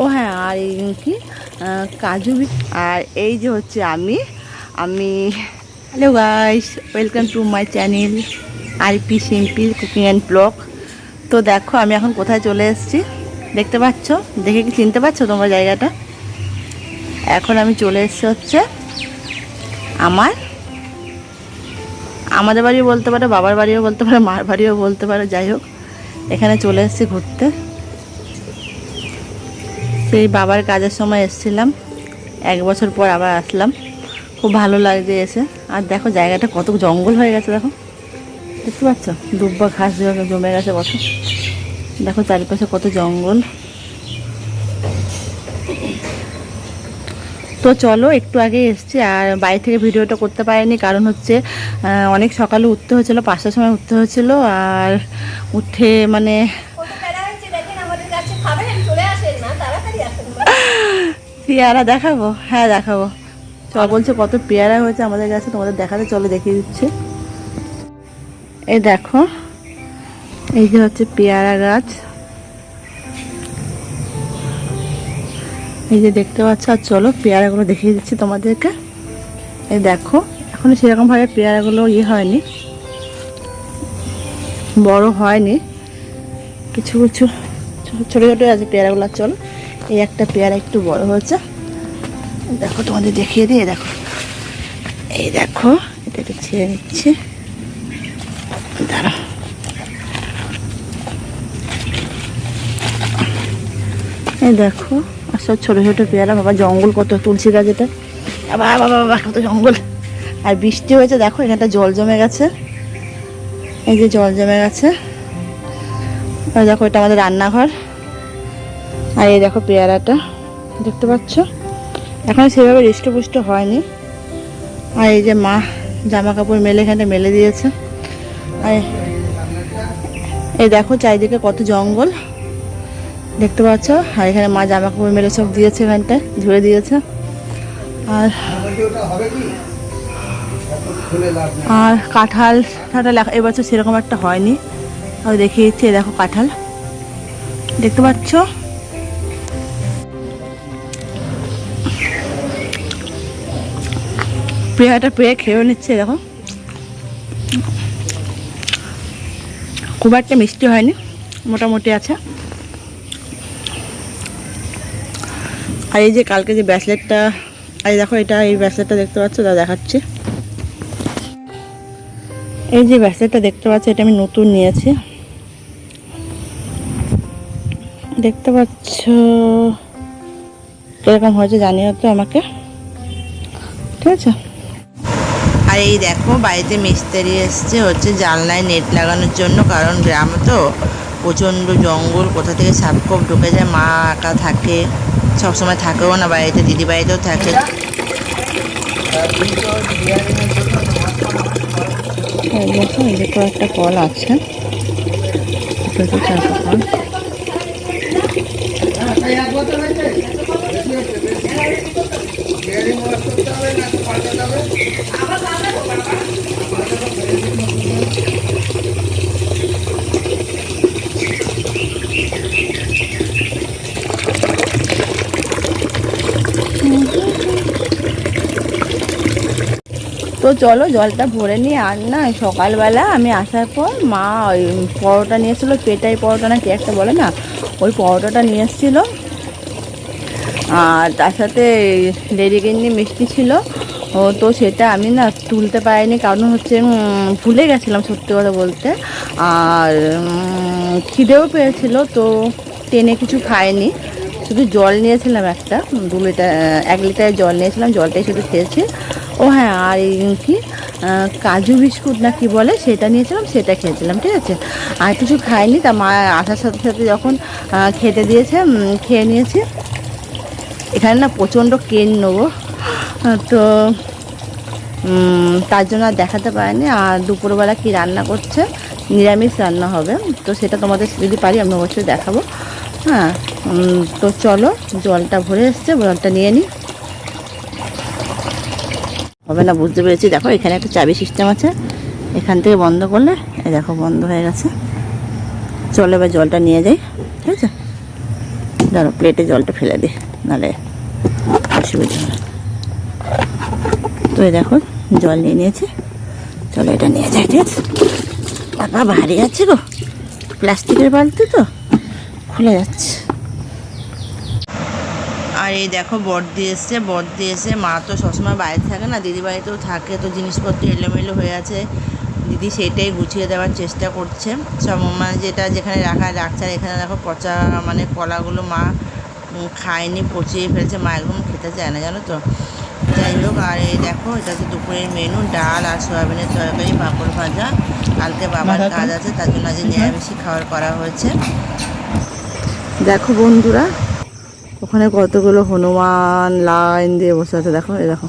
ও হ্যাঁ আর এই কি? কাজু আর এই যে হচ্ছে আমি আমি hello guys welcome to my channel R P simple cooking and blog তো দেখো, আমি এখন কোথায় চলে এসেছি? দেখতে পাচ্ছ? দেখে কি চিনতে পারছ তোমার জায়গাটা? এখন আমি চলে এসেছি হচ্ছে আমার আমাদের বাড়িও বলতে পারো, বাবার বাড়িও বলতে পারো, মার বাড়িও বলতে পারো, যাই হোক। এখানে চলে এসেছি ঘুরতে। সেই বাবার কাজের সময় এসেছিলাম। এক বছর পর আবার আসলাম। খুব ভালো লাগছে এসে। আর দেখো জায়গাটা কত জঙ্গল হয়ে গেছে দেখো। দেখতে পাচ্ছ? দুব্বা ঘাস জমে গেছে কত দেখো চারিপাশে কত জঙ্গল। তো চলো, একটু আগে এসছি আর বাড়ি থেকে ভিডিওটা করতে পারিনি। কারণ হচ্ছে অনেক সকালে উঠতে হয়েছিল, পাঁচটার সময় উঠতে হয়েছিল। আর উঠে মানে পেয়ারা দেখাবো হ্যাঁ দেখাবো চ বলছে কত পেয়ারা হয়েছে আমাদের কাছে তোমাদের দেখাতে চলো দেখিয়ে দিচ্ছে এই দেখো এই যে হচ্ছে পেয়ারা গাছ এই যে দেখতে পাচ্ছ আর চলো পেয়ারাগুলো দেখিয়ে দিচ্ছি তোমাদেরকে এই দেখো এখনও সেরকমভাবে পেয়ারাগুলো ইয়ে হয়নি বড় হয়নি কিছু কিছু ছোটো ছোটো আছে পেয়ারাগুলো চলো এই একটা পেয়ারা একটু বড় হয়েছে। দেখো, তোমাদের দেখিয়ে দিই দেখো। এই দেখো এটা একটু ছেড়ে নিচ্ছে। দাঁড়া এই দেখো, আর সব ছোটো ছোটো পেয়ারা। বাবা, জঙ্গল কত, তুলসী গাছ এটা। বাবা বাবা বাবা কত জঙ্গল। আর বৃষ্টি হয়েছে, দেখো, এখানটা জল জমে গেছে। এই যে জল জমে গেছে। দেখো, এটা আমাদের রান্নাঘর। আর এই দেখো পেয়ারাটা, দেখতে পাচ্ছ? এখন সেভাবে হৃষ্টপুষ্ট হয়নি। আর এই যে মা জামা কাপড় মেলে এখানে মেলে দিয়েছে। আর এই দেখো চারিদিকে কত জঙ্গল। দেখতে পাচ্ছ? আর এখানে মা জামা কাপড় মেলে সব দিয়েছে এখানটায়, ধুয়ে দিয়েছে। আর আর কাঁঠাল এখ- এবছর সেরকম একটা হয়নি। আর দেখিয়েছি দেখো কাঁঠাল। দেখতে পাচ্ছ? পেয়ারাটা পেয়ে খেয়েও নিচ্ছে, দেখো। খুব একটা মিষ্টি হয়নি, মোটামুটি আছে। আর এই যে কালকে যে ব্যাসলেটটা, আর দেখো এটা, এই ব্যাসলেটটা দেখতে পাচ্ছ? তা দেখাচ্ছি। এই যে ব্যাসলেটটা দেখতে পাচ্ছ, এটা আমি নতুন নিয়েছি। দেখতে পাচ্ছ? কীরকম হয়েছে জানিও তো আমাকে। ঠিক আছে? আর এই দেখো বাড়িতে মিস্ত্রি এসছে, হচ্ছে জানলায় নেট লাগানোর জন্য, কারণ গ্রাম তো প্রচণ্ড জঙ্গল, কোথা থেকে সাপকোপ ঢুকে যায়, মা একা থাকে, সবসময় থাকেও না বাড়িতে, দিদি বাড়িতেও থাকে। একটা কল আছে। চারটে কল তো চলো জলটা ভরে নিয়ে আর না সকালবেলা আমি আসার পর মা ওই পরোটা নিয়ে এসেছিল, পেটাই পরোটা না কি একটা বলে না, ওই পরোটাটা নিয়ে এসেছিল। আর তার সাথে লেডি গেঞ্জি মিষ্টি ছিল। ও তো সেটা আমি না তুলতে পারিনি, কারণ হচ্ছে ভুলে গেছিলাম সত্যি কথা বলতে। আর খিদেও পেয়েছিল, তো টেনে কিছু খাইনি। শুধু জল নিয়েছিলাম একটা, দু লিটার, এক লিটার জল নিয়েছিলাম, জলটাই শুধু খেয়েছি। ও হ্যাঁ আর কি কাজু বিস্কুট না কি বলে, সেটা নিয়েছিলাম, সেটা খেয়েছিলাম, ঠিক আছে? আর কিছু খাইনি, তা মা আসার সাথে সাথে যখন খেতে দিয়েছে খেয়ে নিয়েছি। এখানে না প্রচণ্ড কেন নেব। তো তার জন্য আর দেখাতে পারিনি। আর দুপুরবেলা কি রান্না করছে? নিরামিষ রান্না হবে। তো সেটা তোমাদের যদি পারি, আমি অবশ্যই দেখাবো। হ্যাঁ তো চলো, জলটা ভরে এসছে, জলটা নিয়ে নিই হবে না, বুঝতে পেরেছি। দেখো, এখানে একটা চাবি সিস্টেম আছে। এখান থেকে বন্ধ করলে, এই দেখো, বন্ধ হয়ে গেছে। চলো, এবার জলটা নিয়ে যাই। ঠিক আছে? ধরো প্লেটে জলটা ফেলে দিই। নাহলে অসুবিধা হবে তো দেখো জল নিয়ে নিয়েছে। চলো এটা নিয়ে যাই, ঠিক আছে? বাবা ভারী আছে গো। প্লাস্টিকের বালতি তো, খুলে যাচ্ছে। আর এই দেখো বর্দি এসছে বর্দি এসে মা তো সবসময় বাইরে থাকে না, দিদি বাড়িতেও থাকে, তো জিনিসপত্র এলোমেলো হয়ে আছে। দিদি সেটাই গুছিয়ে দেওয়ার চেষ্টা করছে। সব মানে যেটা যেখানে রাখা রাখছে, আর এখানে দেখো পচা মানে কলাগুলো মা খায়নি পচিয়ে ফেলছে মা একদম খেতে চায় না জানো তো? যাই হোক আর এই দেখো এটা হচ্ছে দুপুরের মেনু ডাল আর সয়াবিনের তরকারি পাঁপড় ভাজা। কালকে বাবার কাজ আছে তার জন্য আজ নিরামিষই খাবার করা হয়েছে। দেখো বন্ধুরা ওখানে কতগুলো হনুমান লাইন দিয়ে বসে আছে দেখো এই দেখো।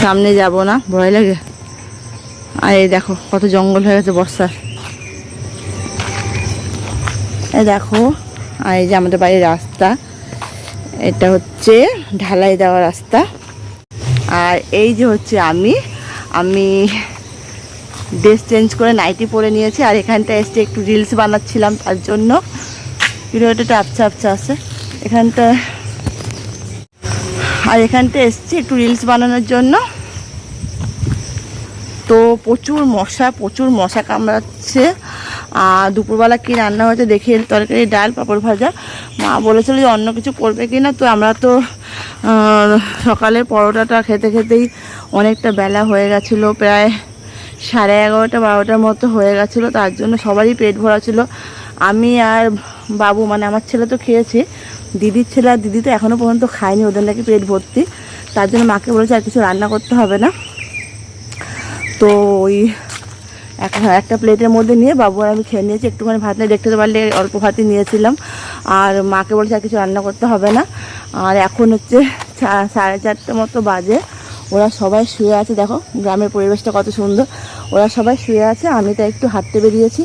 সামনে যাব না ভয় লাগে? আর এই দেখো কত জঙ্গল হয়ে গেছে বর্ষার। দেখো, আর এই যে আমাদের বাড়ির রাস্তা, এটা হচ্ছে ঢালাই দেওয়া রাস্তা। আর এই যে হচ্ছে আমি আমি ড্রেস চেঞ্জ করে নাইটি পরে নিয়েছি, আর এখানটা এসে একটু রিলস বানাচ্ছিলাম তার জন্য। ভিডিওটা আপচা আপচা আছে। এখানটা আর এখানটা এসছি একটু রিলস বানানোর জন্য। তো প্রচুর মশা প্রচুর মশা কামড়াচ্ছে। আর দুপুরবেলা কী রান্না হয়েছে দেখি তরকারি, ডাল, পাঁপড় ভাজা। মা বলেছিল যে অন্য কিছু করবে কি না তো আমরা তো সকালে পরোটাটা খেতে খেতেই অনেকটা বেলা হয়ে গেছিল, প্রায় সাড়ে এগারোটা, বারোটার মতো হয়ে গেছিল, তার জন্য সবারই পেট ভরা ছিল। আমি আর বাবু মানে আমার ছেলে তো খেয়েছে, দিদির ছেলে আর দিদি তো এখনও পর্যন্ত খায়নি, ওদের নাকি পেট ভর্তি, তার জন্য মাকে বলেছে আর কিছু রান্না করতে হবে না। তো ওই একটা প্লেটের মধ্যে নিয়ে বাবু আর আমি খেয়ে নিয়েছি। একটুখানি ভাত নিয়ে দেখতে পারলে অল্প ভাতই নিয়েছিলাম। আর মাকে বলছে আর কিছু রান্না করতে হবে না। আর এখন হচ্ছে সাড়ে চারটে মতো বাজে। ওরা সবাই শুয়ে আছে, দেখো গ্রামের পরিবেশটা কত সুন্দর। ওরা সবাই শুয়ে আছে, আমি তো একটু হাঁটতে বেরিয়েছি।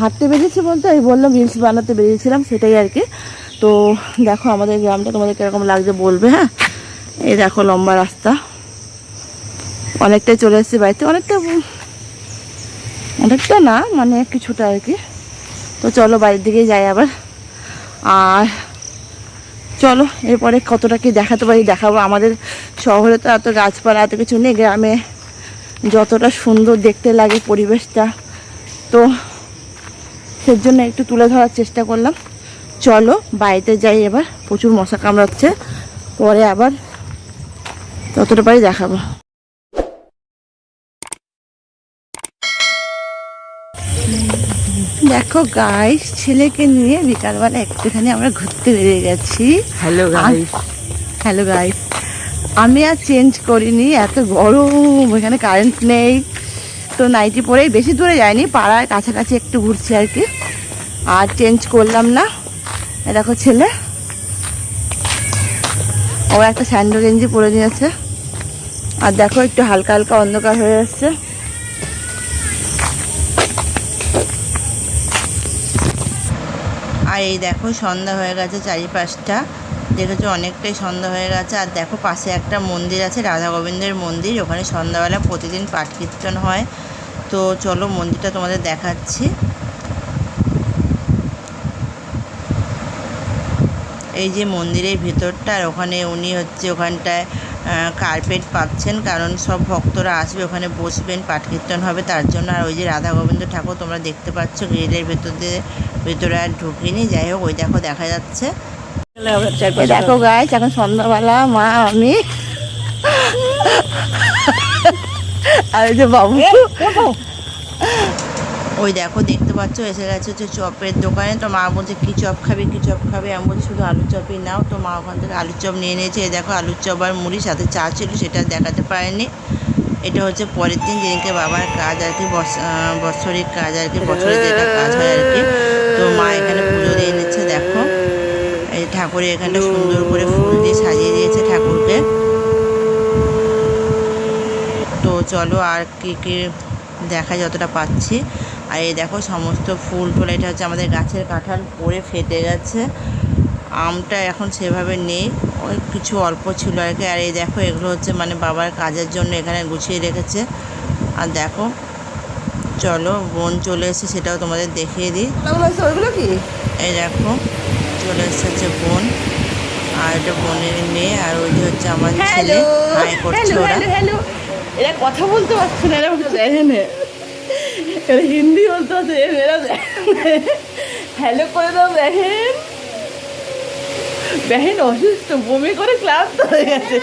হাঁটতে বেরিয়েছি বলতে আমি বললাম রিলস বানাতে বেরিয়েছিলাম, সেটাই আর কি। তো দেখো আমাদের গ্রামটা তোমাদের কীরকম লাগছে বলবে হ্যাঁ? এই দেখো লম্বা রাস্তা। অনেকটাই চলে এসেছি বাড়িতে, অনেকটা অনেকটা না মানে কিছুটা আর কি। তো চলো বাড়ির দিকেই যাই আবার। আর চলো, এরপরে কতটা কি দেখাতে পারি দেখাবো। আমাদের শহরে তো এত গাছপালা, এত কিছু নেই, গ্রামে যতটা সুন্দর দেখতে লাগে পরিবেশটা। তো সের জন্য একটু তুলে ধরার চেষ্টা করলাম। চলো বাড়িতে যাই এবার, প্রচুর মশা কামড়াচ্ছে। পরে আবার ততটা পারি দেখাবো। দেখো গাইস ছেলেকে নিয়ে বিকালবেলা একটুখানি আমরা ঘুরতে বেরিয়ে গেছি। হ্যালো গাইস হ্যালো গাইস আমি আর চেঞ্জ করিনি এত গরম এখানে কারেন্ট নেই। তো নাইটি পরেই বেশি দূরে যায়নি পাড়ার কাছাকাছি একটু ঘুরছি আর কি। আর চেঞ্জ করলাম না। দেখো ছেলে। ও একটা স্যান্ডো গেঞ্জি পরে নিয়েছে। আর দেখো একটু হালকা হালকা অন্ধকার হয়ে যাচ্ছে আর এই দেখো সন্ধ্যা হয়ে গেছে চারিপাশটা। দেখেছ অনেকটাই সন্ধ্যা হয়ে গেছে। আর দেখো পাশে একটা মন্দির আছে, রাধা গোবিন্দের মন্দির। ওখানে সন্ধ্যাবেলা প্রতিদিন পাঠ কীর্তন হয়। তো চলো মন্দিরটা তোমাদের দেখাচ্ছি। এই যে মন্দিরের ভেতরটা, আর ওখানে উনি হচ্ছে ওখানটায় কার্পেট পাচ্ছেন। কারণ সব ভক্তরা আসবে, ওখানে বসবেন, পাঠ কীর্তন হবে। তার জন্য আর ওই যে রাধা গোবিন্দ ঠাকুর তোমরা দেখতে পাচ্ছ, গ্রিলের ভেতর দিয়ে ভেতরে আর ঢুকিনি যাই হোক ওই দেখো দেখা যাচ্ছে। দেখো গাইস এখন সন্ধ্যাবেলা মা আমি। আর যে বাবু। ওই দেখো দেখতে পাচ্ছ এসে গেছে হচ্ছে চপের দোকানে। তো মা বলছে কী চপ খাবে কী চপ খাবে? আমি বলছি শুধু আলুর চপই নাও। তো মা ওখান থেকে আলুর চপ নিয়ে নিয়েছে। এই দেখো আলুর চপ আর মুড়ি সাথে চা ছিল সেটা দেখাতে পারেনি। এটা হচ্ছে পরের দিন যেদিনকে বাবার কাজ আর কি বৎসরিক কাজ আর কি বছরে যেটা কাজ হয় আর কি। তো মা এখানে পুজো দিয়ে নিচ্ছে, দেখো। এই ঠাকুরের এখানটা সুন্দর করে ফুল দিয়ে সাজিয়ে দিয়েছে ঠাকুরকে। তো চলো আর কি কি দেখা যতটা পাচ্ছি। আর এই দেখো সমস্ত ফুল টুল, এটা হচ্ছে আমাদের গাছের কাঁঠাল পরে ফেটে গেছে। আমটা এখন সেভাবে নেই। ওই কিছু অল্প ছিল আর কি। আর এই দেখো এগুলো হচ্ছে মানে বাবার কাজের জন্য এখানে গুছিয়ে রেখেছে। আর দেখো চলো বোন চলে এসে সেটাও তোমাদের দেখিয়ে দিই। ওইগুলো কি? এই দেখো চলে এসেছে বোন। আর এটা বোনের মেয়ে আর ওই যে হচ্ছে আমার ছেলে। হাই করছে ওরা। এরা কথা বলতে পারছে না এরা এরা হিন্দি বলতে পারছে এরা হ্যালো করে দাও দেখেন। দেখেন অসুস্থ বমি করে ক্লান্ত হয়ে গেছে